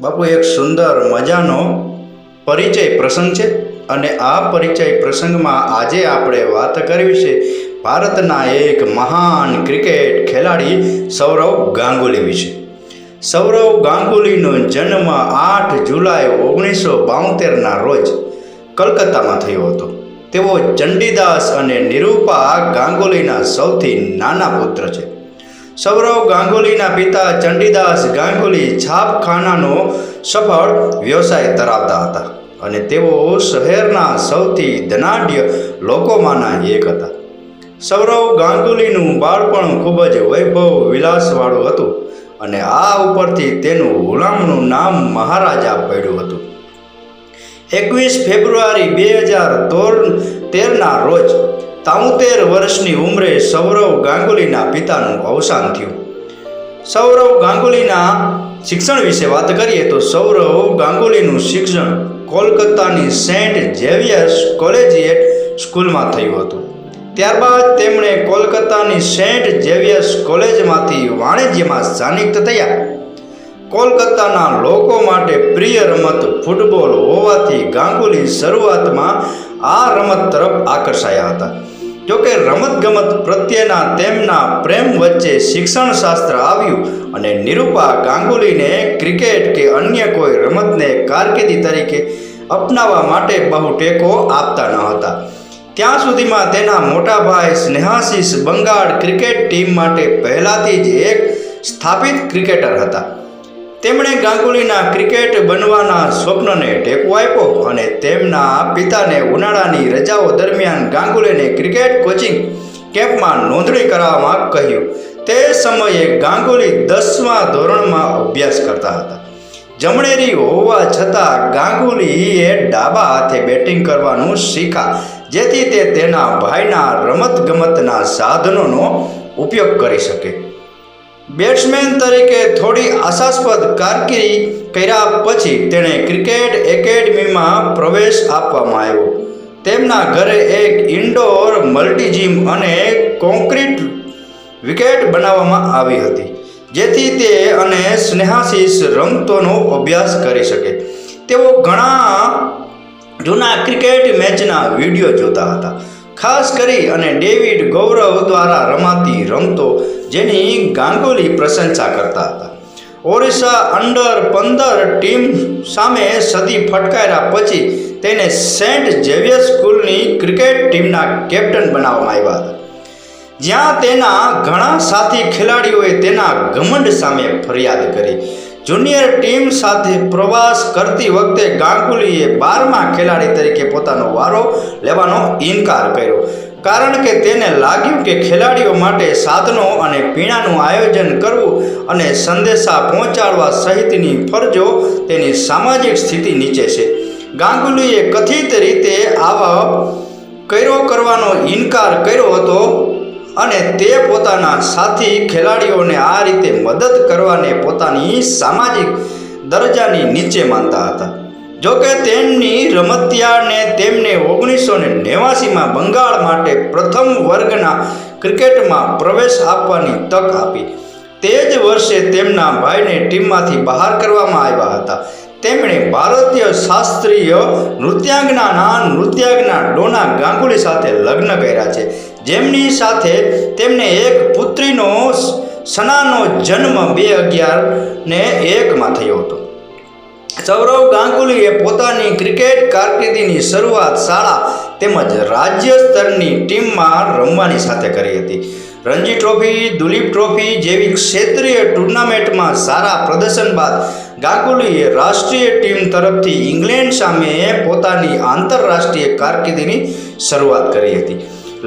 બાપુ, એક સુંદર મજાનો પરિચય પ્રસંગ છે અને આ પરિચય પ્રસંગમાં આજે આપણે વાત કરવી છે ભારતના એક મહાન ક્રિકેટ ખેલાડી સૌરવ ગાંગુલી વિશે. સૌરવ ગાંગુલીનો જન્મ આઠ જુલાઈ ઓગણીસો બાવતેરના રોજ કલકત્તામાં થયો હતો. તેઓ ચંડીદાસ અને નિરૂપા ગાંગુલીના સૌથી નાના પુત્ર છે. સૌરવ ગાંગુલીના પિતા ચંડીદાસ ગાંગુલી છાપખાનાનો સફળ વ્યવસાય ધરાવતા હતા અને તેઓ શહેરના સૌથી ધનાઢ્ય લોકોમાંના એક હતા. સૌરવ ગાંગુલીનું બાળપણ ખૂબ જ વૈભવ વિલાસવાળું હતું અને આ ઉપરથી તેનું ગુલામનું નામ મહારાજા પડ્યું હતું. એકવીસ ફેબ્રુઆરી બે હજાર તેરના રોજ તાઉતેર વર્ષની ઉંમરે સૌરવ ગાંગુલીના પિતાનું અવસાન થયું. સૌરવ ગાંગુલીના શિક્ષણ વિશે વાત કરીએ તો સૌરવ ગાંગુલીનું શિક્ષણ કોલકાતાની સેન્ટ ઝેવિયર્સ કોલેજિએટ સ્કૂલમાં થયું હતું. ત્યારબાદ તેમણે કોલકાતાની સેન્ટ ઝેવિયર્સ કોલેજમાંથી વાણિજ્યમાં સ્થાનિક થયા. કોલકાતાના લોકો માટે પ્રિય રમત ફૂટબોલ હોવાથી ગાંગુલી શરૂઆતમાં આ રમત તરફ આકર્ષાયા હતા. જોકે રમતગમત પ્રત્યેના તેમના પ્રેમ વચ્ચે શિક્ષણ શાસ્ત્ર આવ્યું અને નિરૂપા ગાંગુલીને ક્રિકેટ કે અન્ય કોઈ રમતને કારકિર્દી તરીકે અપનાવવા માટે બહુ ટેકો આપતા ન હતા. ત્યાં સુધીમાં તેના મોટા ભાઈ સ્નેહાશીષ બંગાળ ક્રિકેટ ટીમ માટે પહેલાથી જ એક સ્થાપિત ક્રિકેટર હતા. તેમણે ગાંગુલીના ક્રિકેટ બનવાના સ્વપ્નને ટેકો આપ્યો અને તેમના પિતાને ઉનાળાની રજાઓ દરમિયાન ગાંગુલીને ક્રિકેટ કોચિંગ કેમ્પમાં નોંધણી કરાવવામાં કહ્યું. તે સમયે ગાંગુલી દસમા ધોરણમાં અભ્યાસ કરતા હતા. જમણેરી હોવા છતાં ગાંગુલીએ ડાબા હાથે બેટિંગ કરવાનું શીખા જેથી તે તેના ભાઈના રમતગમતના સાધનોનો ઉપયોગ કરી શકે. બેટ્સમેન તરીકે થોડી આશાસ્પદ કારકિર્દી કર્યા પછી તેણે ક્રિકેટ એકેડમીમાં પ્રવેશ આપવામાં આવ્યો. તેમના ઘરે એક ઇન્ડોર મલ્ટીજીમ અને કોન્ક્રીટ વિકેટ બનાવવામાં આવી હતી, જેથી તે અને સ્નેહાશીષ રમતોનો અભ્યાસ કરી શકે. તેઓ ઘણા જૂના ક્રિકેટ મેચના વીડિયો જોતા હતા. ખાસ કરી અને ડેવિડ ગૌરવ દ્વારા રમાતી રમતો જેની ગાંગુલી પ્રશંસા કરતા હતા. ઓરિસ્સા અંડર પંદર ટીમ સામે સદી ફટકાર્યા પછી તેને સેન્ટ ઝેવિયર સ્કૂલની ક્રિકેટ ટીમના કેપ્ટન બનાવવામાં આવ્યા હતા. જ્યાં તેના ઘણા સાથી ખેલાડીઓએ તેના ઘમંડ સામે ફરિયાદ કરી. જુનિયર ટીમ સાથે પ્રવાસ કરતી વખતે ગાંગુલીએ બારમા ખેલાડી તરીકે પોતાનો વારો લેવાનો ઇનકાર કર્યો. કારણ કે તેને લાગ્યું કે ખેલાડીઓ માટે સાધનો અને પીણાનું આયોજન કરવું અને સંદેશા પહોંચાડવા સહિતની ફરજો તેની સામાજિક સ્થિતિ નીચે છે. ગાંગુલીએ કથિત રીતે આવા કર્યો કરવાનો ઇનકાર કર્યો હતો. અને તે પોતાના સાથી ખેલાડીઓને આ રીતે મદદ કરવાને પોતાની સામાજિક દરજ્જાની નીચે માનતા હતા. જોકે તેમની રમતિયાને તેમને ઓગણીસો ને નેવાસીમાં બંગાળ માટે પ્રથમ વર્ગના ક્રિકેટમાં પ્રવેશ આપવાની તક આપી. તે જ વર્ષે તેમના ભાઈને ટીમમાંથી બહાર કરવામાં આવ્યા હતા. તેમણે ભારતીય શાસ્ત્રીય નૃત્યાંગનાના નૃત્યાંગના ડોના ગાંગુલી સાથે લગ્ન કર્યા છે. જેમની સાથે તેમને એક પુત્રીનો સનાનો જન્મ બે અગિયાર ને એકમાં થયો હતો. સૌરવ ગાંગુલીએ પોતાની ક્રિકેટ કારકિર્દીની શરૂઆત શાળા તેમજ રાજ્ય સ્તરની ટીમમાં રમવાની સાથે કરી હતી. રણજી ટ્રોફી, દુલીપ ટ્રોફી જેવી ક્ષેત્રીય ટુર્નામેન્ટમાં સારા પ્રદર્શન બાદ ગાંગુલીએ રાષ્ટ્રીય ટીમ તરફથી ઇંગ્લેન્ડ સામે પોતાની આંતરરાષ્ટ્રીય કારકિર્દીની શરૂઆત કરી હતી.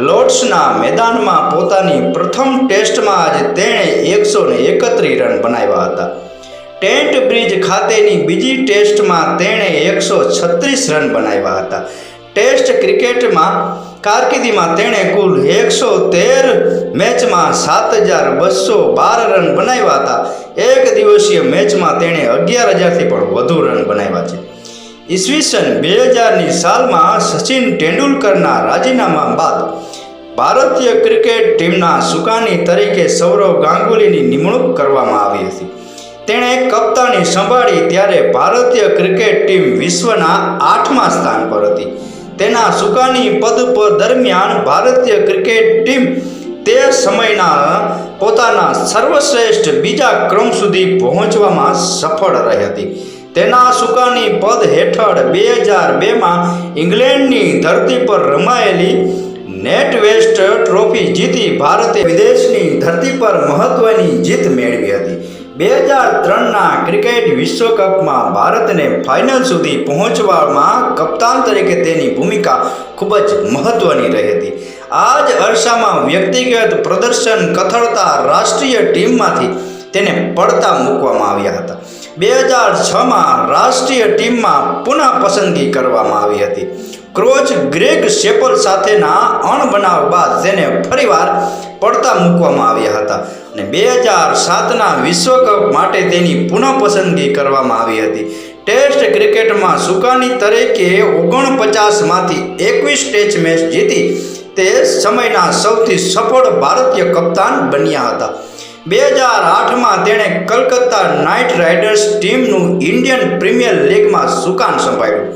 લોર્ડ્સના મેદાનમાં પોતાની પ્રથમ ટેસ્ટમાં જ તેણે એકસો ને એકત્રીસ રન બનાવ્યા હતા. ટેન્ટ બ્રિજ ખાતેની બીજી ટેસ્ટમાં તેણે એકસો છત્રીસ રન બનાવ્યા હતા. ટેસ્ટ ક્રિકેટમાં કારકિર્દીમાં તેણે કુલ એકસો તેર મેચમાં સાત હજાર બસો બાર રન બનાવ્યા હતા. એક દિવસીય મેચમાં તેણે અગિયાર હજારથી પણ વધુ રન બનાવ્યા છે. ઈસવીસન બે હજારની સાલમાં સચિન તેંડુલકરના રાજીનામા બાદ ભારતીય ક્રિકેટ ટીમના સુકાની તરીકે સૌરવ ગાંગુલીની નિમણૂક કરવામાં આવી હતી. તેણે કપ્તાની સંભાળી ત્યારે ભારતીય ક્રિકેટ ટીમ વિશ્વના આઠમા સ્થાન પર હતી. તેના સુકાની પદ પર દરમિયાન ભારતીય ક્રિકેટ ટીમ તે સમયના પોતાના સર્વશ્રેષ્ઠ બીજા ક્રમ સુધી પહોંચવામાં સફળ રહી હતી. તેના સુકાની પદ હેઠળ બે હજાર બેમાં ઇંગ્લેન્ડની ધરતી પર રમાયેલી નેટ વેસ્ટ ટ્રોફી જીતી ભારતે વિદેશની ધરતી પર મહત્વની જીત મેળવી હતી. બે હજાર ત્રણના ક્રિકેટ વિશ્વકપમાં ભારતને ફાઇનલ સુધી પહોંચવામાં કપ્તાન તરીકે તેની ભૂમિકા ખૂબ જ મહત્વની રહી હતી. આ જ અરસામાં વ્યક્તિગત પ્રદર્શન કથળતા રાષ્ટ્રીય ટીમમાંથી તેને પડતા મૂકવામાં આવ્યા હતા. બે હજાર છમાં રાષ્ટ્રીય ટીમમાં પુનઃ પસંદગી કરવામાં આવી હતી. ક્રોચ ગ્રેગ શેપલ સાથેના અણબનાવ બાદ તેને ફરીવાર પડતા મૂકવામાં આવ્યા હતા અને બે હજાર સાતના વિશ્વકપ માટે તેની પુનઃ પસંદગી કરવામાં આવી હતી. ટેસ્ટ ક્રિકેટમાં સુકાની તરીકે ઓગણપચાસમાંથી એકવીસ ટેસ્ટ મેચ જીતી તે સમયના સૌથી સફળ ભારતીય કપ્તાન બન્યા હતા. બે હજાર આઠમાં તેણે કલકત્તા નાઇટ રાઇડર્સ ટીમનું ઇન્ડિયન પ્રીમિયર લીગમાં સુકાન સંભાળ્યું.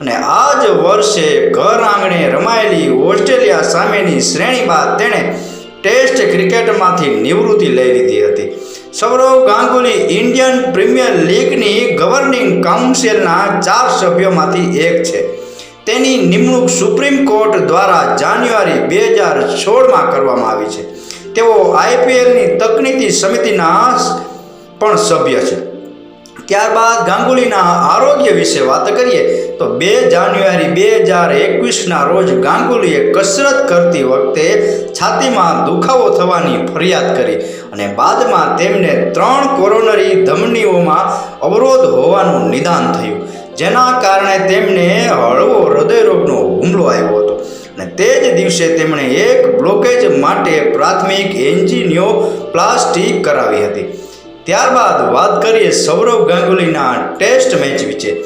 અને આ જ વર્ષે ઘર આંગણે રમાયેલી ઓસ્ટ્રેલિયા સામેની શ્રેણી બાદ તેણે ટેસ્ટ ક્રિકેટમાંથી નિવૃત્તિ લઈ લીધી હતી. સૌરવ ગાંગુલી ઇન્ડિયન પ્રીમિયર લીગની ગવર્નિંગ કાઉન્સિલના ચાર સભ્યોમાંથી એક છે. તેની નિમણૂક સુપ્રીમ કોર્ટ દ્વારા જાન્યુઆરી બે હજાર સોળમાં કરવામાં આવી છે. તેઓ આઈપીએલની તકનીકી સમિતિના પણ સભ્ય છે. ત્યારબાદ ગાંગુલીના આરોગ્ય વિશે વાત કરીએ, તો બે જાન્યુઆરી બે હજાર એકવીસના રોજ ગાંગુલીએ કસરત કરતી વખતે છાતીમાં દુખાવો થવાની ફરિયાદ કરી અને બાદમાં તેમને ત્રણ કોરોનરી ધમનીઓમાં અવરોધ હોવાનું નિદાન થયું. જેના કારણે તેમને હળવો હૃદયરોગનો હુમલો આવ્યો હતો. અને તે જ દિવસે તેમણે એક બ્લોકેજ માટે પ્રાથમિક એન્જિનિયો પ્લાસ્ટિક કરાવી હતી. ત્યારબાદ વાત કરીએ સૌરવ ગાંગુલીના ટેસ્ટ મેચ વિશે.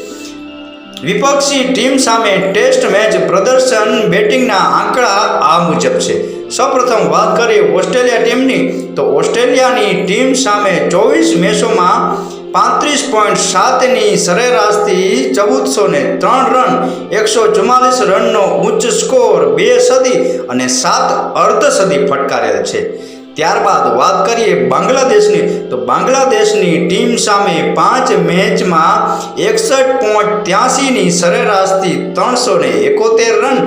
વિપક્ષી ટીમ સામે ટેસ્ટ મેચ પ્રદર્શન બેટિંગના આંકડા આ મુજબ છે. સૌપ્રથમ વાત કરીએ ઓસ્ટ્રેલિયા ટીમની. તો ઓસ્ટ્રેલિયાની ટીમ સામે ચોવીસ મેચોમાં પાંત્રીસ પોઈન્ટ સાતની સરેરાશથી ચૌદસો ને ત્રણ રન, એકસો ચુમ્માલીસ રનનો ઉચ્ચ સ્કોર બે સદી અને સાત અર્ધ સદી ફટકારેલ છે. ત્યારબાદ વાત કરીએ બાંગ્લાદેશની, તો બાંગ્લાદેશની ટીમ સામે પાંચ મેચમાં એકસઠ પોઈન્ટ ત્યાસીની સરેરાશથી ત્રણસો ને એકોતેર રન,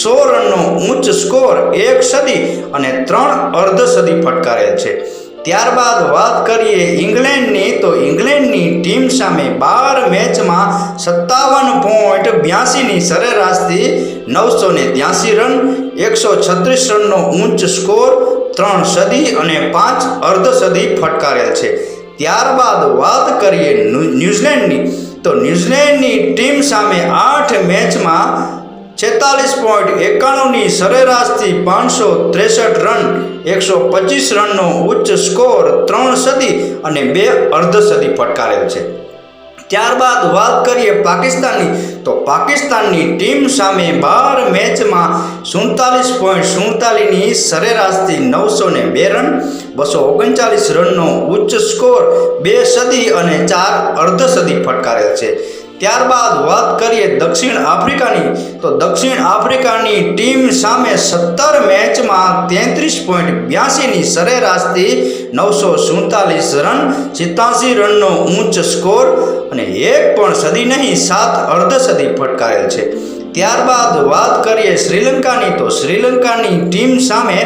સો રનનો ઉચ્ચ સ્કોર એક સદી અને ત્રણ અર્ધ સદી ફટકારેલ છે. ત્યારબાદ વાત કરીએ ઇંગ્લેન્ડની, તો ઇંગ્લેન્ડની ટીમ સામે બાર મેચમાં સત્તાવન પોઈન્ટ બ્યાસીની સરેરાશથી નવસો ને ત્યાસી રન, એકસો છત્રીસ રનનો ઉચ્ચ સ્કોર, ત્રણ સદી અને પાંચ અર્ધ સદી ફટકારેલ છે. ત્યારબાદ વાત કરીએ ન્યૂ- ન્યૂઝીલેન્ડની, તો ન્યૂઝીલેન્ડની ટીમ સામે આઠ મેચમાં છેતાલીસ પોઈન્ટ એકાણુંની સરેરાશથી પાંચસો ત્રેસઠ રન, એકસો પચીસ રનનો ઉચ્ચ સ્કોર ત્રણ સદી અને બે અર્ધ સદી ફટકારેલ છે. ત્યારબાદ વાત કરીએ પાકિસ્તાનની, તો પાકિસ્તાનની ટીમ સામે બાર મેચમાં સુડતાલીસ પોઈન્ટ સુડતાલીસની સરેરાશથી નવસો ને બે રન, બસો ઓગણચાલીસ રનનો ઉચ્ચ સ્કોર બે સદી અને ચાર અર્ધ સદી ફટકારેલ છે. ત્યારબાદ વાત કરીએ દક્ષિણ આફ્રિકાની, તો દક્ષિણ આફ્રિકાની ટીમ સામે સત્તર મેચમાં તેત્રીસ પોઈન્ટ બ્યાસીની સરેરાશથી નવસો સુડતાલીસ રન, સિત્તાસી રનનો ઉચ્ચ સ્કોર અને એક પણ સદી નહીં, સાત અર્ધ સદી ફટકારેલ છે. ત્યારબાદ વાત કરીએ શ્રીલંકાની, તો શ્રીલંકાની ટીમ સામે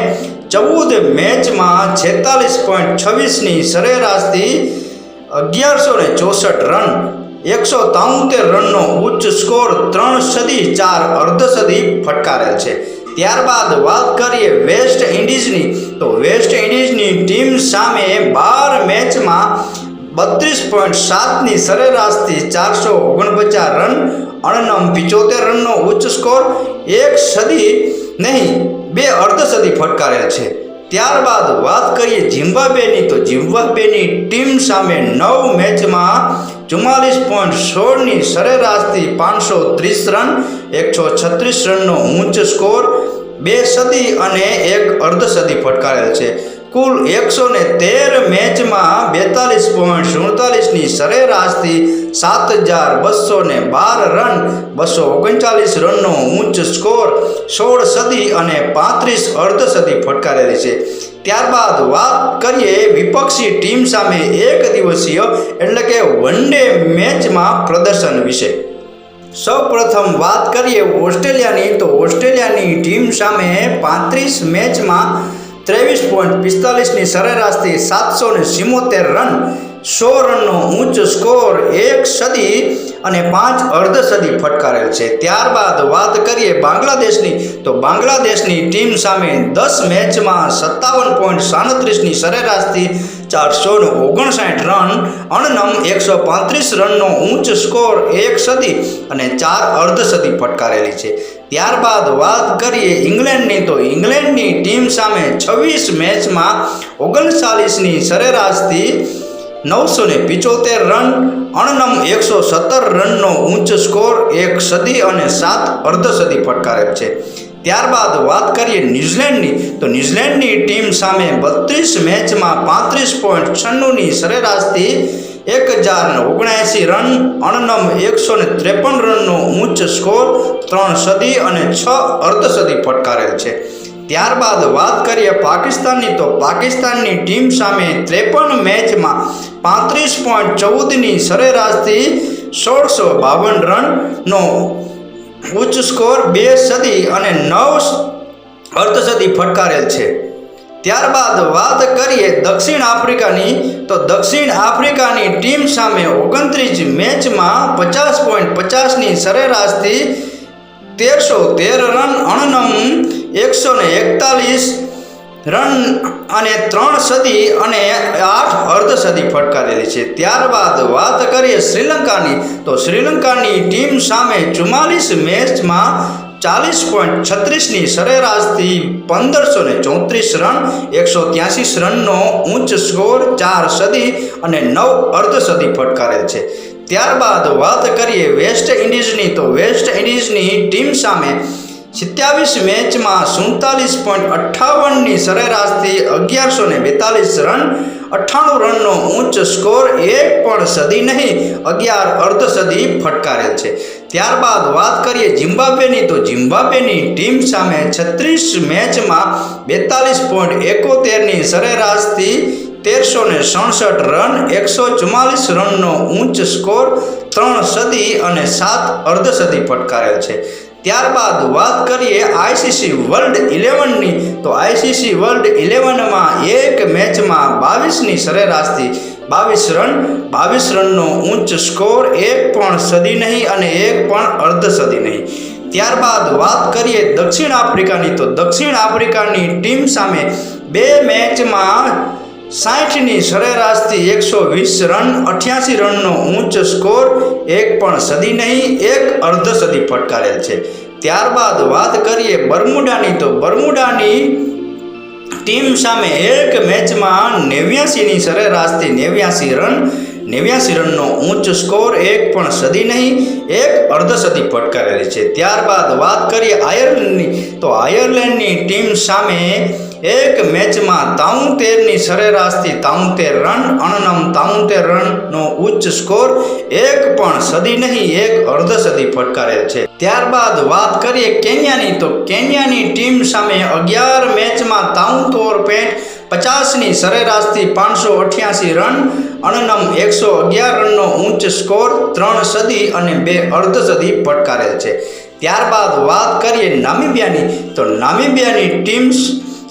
ચૌદ મેચમાં છેતાલીસ પોઈન્ટ છવ્વીસની સરેરાશથી અગિયારસો ને ચોસઠ રન એકસો તોતેર રનનો ઉચ્ચ સ્કોર ત્રણ સદી ચાર અર્ધ સદી ફટકારેલ છે. ત્યારબાદ વાત કરીએ વેસ્ટ ઇન્ડિઝની. તો વેસ્ટ ઇન્ડિઝની ટીમ સામે બાર મેચમાં બત્રીસ પોઈન્ટ સાતની સરેરાશથી ચારસો ઓગણપચાસ રન, અણનમ પિચોતેર રનનો ઉચ્ચ સ્કોર, એક સદી નહીં, બે અર્ધ સદી ફટકારેલ છે. ત્યારબાદ વાત કરીએ ઝિમ્બાબ્વેની. તો ઝિમ્બાબ્વેની ટીમ સામે નવ મેચમાં ચુમ્માલીસ પોઈન્ટ સોળની સરેરાશથી પાંચસો ત્રીસ રન, એકસો છત્રીસ રનનો ઊંચ સ્કોર, બે સદી અને એક અર્ધ સદી ફટકારેલ છે. કુલ એકસો ને તેર મેચમાં બેતાલીસ પોઈન્ટ સુડતાલીસની સરેરાશથી સાત હજાર બસો ને બાર રન, બસો ઓગણચાલીસ રનનો ઊંચ સ્કોર, સોળ સદી અને પાંત્રીસ અર્ધસદી ફટકારેલી છે. ત્યારબાદ વાત કરીએ વિપક્ષી ટીમ સામે એક દિવસીય એટલે કે વન ડે મેચમાં પ્રદર્શન વિશે. સૌપ્રથમ વાત કરીએ ઓસ્ટ્રેલિયાની તો ઓસ્ટ્રેલિયાની ટીમ સામે પાંત્રીસ મેચમાં ત્રેવીસ પોઈન્ટ પિસ્તાલીસની સરેરાશથી સાતસો ને રન સો રનનો ઊંચ સ્કોર એક સદી અને પાંચ અર્ધ સદી ફટકારેલ છે. ત્યારબાદ વાત કરીએ બાંગ્લાદેશની, તો બાંગ્લાદેશની ટીમ સામે દસ મેચમાં સત્તાવન પોઈન્ટ સાડત્રીસની સરેરાશથી ચારસો ઓગણસાઠ રન, અણનમ એકસો પાંત્રીસ રનનો ઊંચ સ્કોર એક સદી અને ચાર અર્ધ સદી ફટકારેલી છે. ત્યારબાદ વાત કરીએ ઇંગ્લેન્ડની, તો ઇંગ્લેન્ડની ટીમ સામે છવ્વીસ મેચમાં ઓગણચાલીસની સરેરાશથી નવસો ને પિચોતેર રન, અણનમ એકસો સત્તર રનનો ઊંચ સ્કોર એક સદી અને સાત અર્ધ સદી ફટકારેલ છે. ત્યારબાદ વાત કરીએ ન્યૂઝીલેન્ડની, તો ન્યૂઝીલેન્ડની ટીમ સામે બત્રીસ મેચમાં પાંત્રીસ પોઈન્ટ છન્નુંની સરેરાશથી એક હજાર ઓગણએંસી રન, અણનમ એકસો ને ત્રેપન રનનો ઊંચ સ્કોર, ત્રણ સદી અને છ અર્ધ સદી ફટકારેલ છે. ત્યારબાદ વાત કરીએ પાકિસ્તાનની, તો પાકિસ્તાનની ટીમ સામે ત્રેપન મેચમાં પાંત્રીસ પોઈન્ટ ચૌદની સરેરાશથી સોળસો બાવન રનનો ઉચ્ચ સ્કોર બે સદી અને નવ અર્ધસદી ફટકારેલ છે. ત્યારબાદ વાત કરીએ દક્ષિણ આફ્રિકાની, તો દક્ષિણ આફ્રિકાની ટીમ સામે ઓગણત્રીસ મેચમાં પચાસ પોઈન્ટ પચાસની સરેરાશથી તેરસો તેર રન અણનમ એકસો ને એકતાલીસ રન અને ત્રણ સદી અને આઠ અર્ધ સદી ફટકારેલી છે. ત્યારબાદ વાત કરીએ શ્રીલંકાની. તો શ્રીલંકાની ટીમ સામે ચુમ્માલીસ મેચમાં ચાલીસ પોઈન્ટ છત્રીસની સરેરાશથી પંદરસો ને ચોત્રીસ રન, એકસો ત્યાસી રનનો ઊંચ સ્કોર, ચાર સદી અને નવ અર્ધ સદી ફટકારેલ છે. ત્યારબાદ વાત કરીએ વેસ્ટ ઇન્ડિઝની. તો વેસ્ટ ઇન્ડિઝની ટીમ સામે સિત્યાવીસ મેચમાં સુડતાલીસ પોઈન્ટ અઠ્ઠાવનની સરેરાશથી અગિયારસો ને બેતાલીસ રન, અઠ્ઠાણું રનનો ઊંચ સ્કોર, એક પણ સદી નહીં, અગિયાર અર્ધ સદી ફટકારેલ છે. ત્યારબાદ વાત કરીએ જિમ્બાબ્વેની તો જિમ્બાબ્વેની ટીમ સામે છત્રીસ મેચમાં બેતાલીસ પોઈન્ટ એકોતેરની સરેરાશથી તેરસો ને સડસઠ રન, એકસો ચુમ્માલીસ રનનો ઊંચ સ્કોર, ત્રણ સદી અને સાત અર્ધ સદી ફટકારેલ છે. ત્યારબાદ વાત કરીએ આઈસીસી વર્લ્ડ ઇલેવનની. તો આઈસીસી વર્લ્ડ ઇલેવનમાં એક મેચમાં બાવીસની સરેરાશથી બાવીસ રન, બાવીસ રનનો ઊંચ સ્કોર, એક પણ સદી નહીં અને એક પણ અર્ધ સદી નહીં. ત્યારબાદ વાત કરીએ દક્ષિણ આફ્રિકાની. તો દક્ષિણ આફ્રિકાની ટીમ સામે બે મેચમાં સાઠની સરેરાશથી એકસો વીસ રન, અઠ્યાસી રનનો ઊંચ સ્કોર, એક પણ સદી નહીં, એક અર્ધ સદી ફટકારેલ છે. ત્યારબાદ વાત કરીએ બર્મુડાની, તો બર્મુડાની ટીમ સામે એક મેચમાં નેવ્યાસીની સરેરાશથી નેવ્યાસી રન નેવ્યાસી રનનો ઊંચ સ્કોર એક પણ સદી નહીં, એક અર્ધ સદી ફટકારેલી છે. ત્યારબાદ વાત કરીએ આયર્લેન્ડની. તો આયર્લેન્ડની ટીમ સામે એક મેચમાં તાઉતેરની સરેરાશથી તાઉતેર રન, અણનમ તાઉતેર રનનો ઉચ્ચ સ્કોર એક પણ સદી નહીં, એક અર્ધ સદી ફટકારેલ છે. ત્યારબાદ વાત કરીએ કેન્યાની. તો કેન્યાની ટીમ સામે અગિયાર મેચમાં તાઉતોર પેન્ટ પચાસની સરેરાશથી પાંચસો અઠ્યાસી રન, અણનમ એકસો અગિયાર રનનો ઊંચ સ્કોર, ત્રણ સદી અને બે અર્ધ સદી ફટકારેલ છે. ત્યારબાદ વાત કરીએ નામિબિયાની, તો નામિબિયાની ટીમ્સ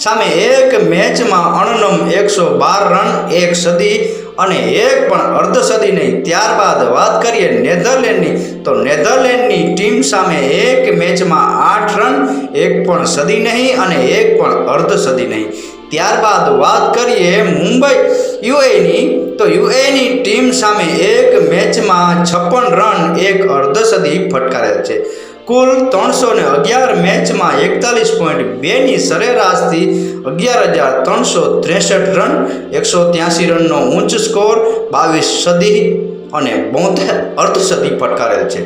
સામે એક મેચમાં અણનમ એકસો બાર રન, એક સદી અને એક પણ અર્ધ સદી નહીં. ત્યારબાદ વાત કરીએ નેધરલેન્ડની, તો નેધરલેન્ડની ટીમ સામે એક મેચમાં આઠ રન, એક પણ સદી નહીં અને એક પણ અર્ધ સદી નહીં. ત્યારબાદ વાત કરીએ મુંબઈ યુએની. તો યુએની ટીમ સામે એક મેચમાં છપ્પન રન, એક અર્ધ સદી ફટકારેલ છે. કુલ ત્રણસો ને અગિયાર મેચમાં એકતાલીસ પોઈન્ટ બેની સરેરાશથી અગિયાર હજાર ત્રણસો ત્રેસઠ રન, એકસો ત્યાસી રનનો ઊંચ સ્કોર, બાવીસ સદી અને બોતેર અર્ધસદી ફટકારેલ છે.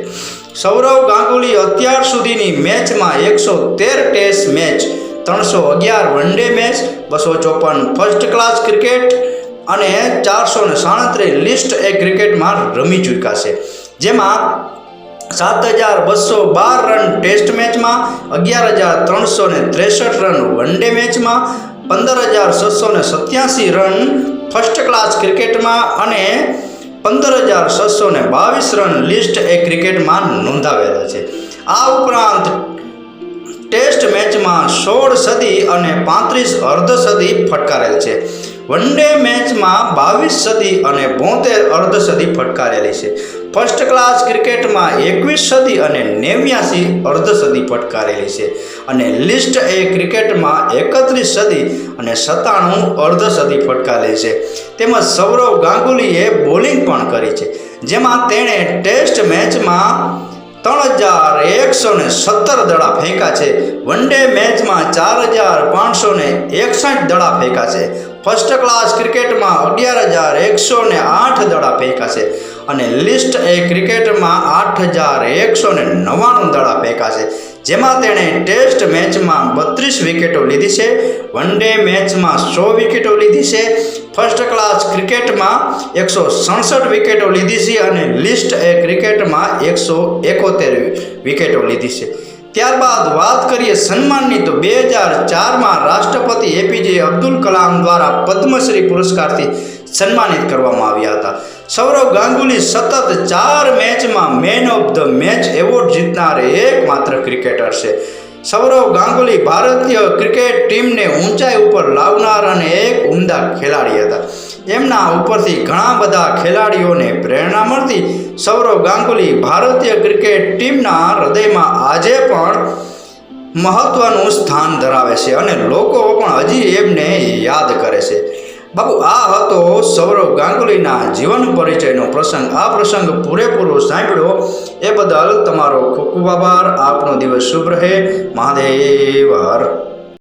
સૌરવ ગાંગુલી અત્યાર સુધીની મેચમાં એકસો તેર ટેસ્ટ મેચ ત્રણસો અગિયાર વન ડે મેચ બસો ચોપન ફર્સ્ટ ક્લાસ ક્રિકેટ અને ચારસો ને સાડત્રીસ લિસ્ટ એ ક્રિકેટમાં રમી ચૂક્યા છે. જેમાં સાત હજાર બસો બાર રન ટેસ્ટ મેચમાં અગિયાર હજાર ત્રણસો ને ત્રેસઠ રન વન ડે મેચમાં પંદર હજાર છસો ને સત્યાસી રન ફર્સ્ટ ક્લાસ ક્રિકેટમાં અને પંદર હજાર છસો ને બાવીસ રન લિસ્ટ એ ક્રિકેટમાં નોંધાવેલા છે. આ ઉપરાંત ટેસ્ટ મેચમાં સોળ સદી અને પાંત્રીસ અર્ધ સદી ફટકારેલ છે. વન ડે મેચમાં બાવીસ સદી અને બોતેર અર્ધ સદી ફટકારેલી છે. ફર્સ્ટ ક્લાસ ક્રિકેટમાં એકવીસ સદી અને નેવ્યાસી અર્ધ સદી ફટકારેલી છે. અને લિસ્ટ એ ક્રિકેટમાં એકત્રીસ સદી અને સત્તાણું અર્ધ સદી ફટકારેલી છે. તેમજ સૌરવ ગાંગુલીએ બોલિંગ પણ કરી છે. જેમાં તેણે ટેસ્ટ મેચમાં ત્રણ હજાર એકસો ને સત્તર દડા ફેંકા છે. વન ડે મેચમાં ચાર હજાર પાંચસો ને એકસઠ દડા ફેંકા છે. ફર્સ્ટ ક્લાસ ક્રિકેટમાં અગિયાર હજાર એકસો ને આઠ દડા ફેંકા છે. અને લિસ્ટ એ ક્રિકેટમાં આઠ હજાર એકસો ને નવ્વાણું દડા ફેંકા છે. જેમાં તેણે ટેસ્ટ મેચમાં બત્રીસ વિકેટો લીધી છે. વન ડે મેચમાં સો વિકેટો લીધી છે. ફર્સ્ટ ક્લાસ ક્રિકેટમાં એકસો સડસઠ વિકેટો લીધી છે અને લિસ્ટ એ ક્રિકેટમાં એકસો એકોતેર વિકેટો લીધી છે. ત્યારબાદ વાત કરીએ સન્માનની, તો બે હજાર ચારમાં રાષ્ટ્રપતિ એપીજે અબ્દુલ કલામ દ્વારા પદ્મશ્રી પુરસ્કારથી સન્માનિત કરવામાં આવ્યા હતા. સૌરવ ગાંગુલી સતત ચાર મેચમાં man of the match award જીતનાર એકમાત્ર ક્રિકેટર છે. સૌરવ ગાંગુલી ભારતીય ક્રિકેટ ટીમને ઊંચાઈ ઉપર લાવનાર અને એક ઉમદા ખેલાડી હતા. એમના ઉપરથી ઘણા બધા ખેલાડીઓને પ્રેરણા મળતી સૌરવ ગાંગુલી ભારતીય ક્રિકેટ ટીમના હૃદયમાં આજે પણ મહત્વનું સ્થાન ધરાવે છે અને લોકો પણ હજી એમને યાદ કરે છે. બાબુ, આ હતો સૌરવ ગાંગુલીના જીવન પરિચયનો પ્રસંગ. આ પ્રસંગ પૂરેપૂરો સાંભળ્યો. એ બદલ તમારો ખૂબ ખૂબ આભાર. આપનો દિવસ શુભ રહે. મહાદેવ